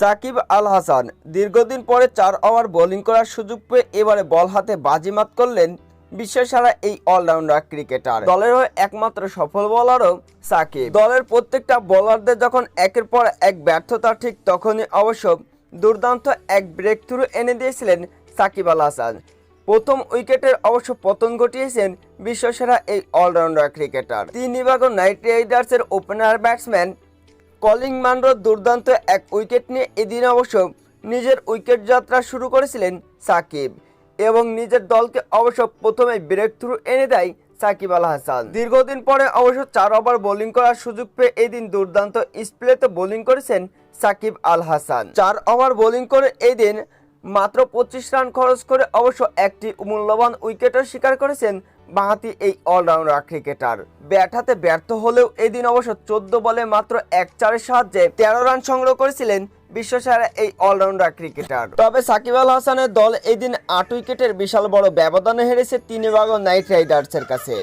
সাকিব আল হাসান দীর্ঘদিন পরে চার ওভার বোলিং করার সুযোগ পেয়ে এবারে বল হাতে বাজিমাত করলেন বিশ্বসারা এই অলরাউন্ডার ক্রিকেটার। দলের একমাত্র সফল বোলারও সাকিব। দলের প্রত্যেকটা বোলারদের যখন একের পর এক ব্যর্থতা, ঠিক তখনই অবশ্য দুর্দান্ত এক ব্রেক থ্রু এনে দিয়েছিলেন সাকিব আল হাসান প্রথম উইকেটের অবশ্য পতন ঘটিয়েছেন বিশ্বসেরা এই অলরাউন্ডার ক্রিকেটার। তিন বিভাগ নাইট রাইডার্সের ওপেনার ব্যাটসম্যান কলিং মানরো দুর্দান্ত এক উইকেট নিয়ে এদিন অবশ্য নিজের উইকেট যাত্রা শুরু করেছিলেন সাকিব এবং নিজের দলকে অবশ্য প্রথমে ব্রেক থ্রু এনে দেয় সাকিব আল হাসান। দীর্ঘদিন পরে অবশ্য চার ওভার বোলিং করার সুযোগ পেয়ে এদিন দুর্দান্ত স্প্লেতে বোলিং করেছেন সাকিব আল হাসান। চার ওভার বোলিং করে এদিন দিন মাত্র পঁচিশ রান খরচ করে অবশ্য একটি মূল্যবান উইকেটও শিকার করেছেন বাঁহাতি এই অলরাউন্ডার ক্রিকেটার। ব্যাট হাতে ব্যর্থ হলেও এদিন অবশ্য চোদ্দ বলে মাত্র এক চারের সাহায্যে তেরো রান সংগ্রহ করেছিলেন বিশ্বসেরা এই অলরাউন্ডার ক্রিকেটার। তবে সাকিব আল হাসানের দল এদিন আট উইকেটের বিশাল বড় ব্যবধানে হেরেছে তিন ভাগ নাইট রাইডার্সের কাছে।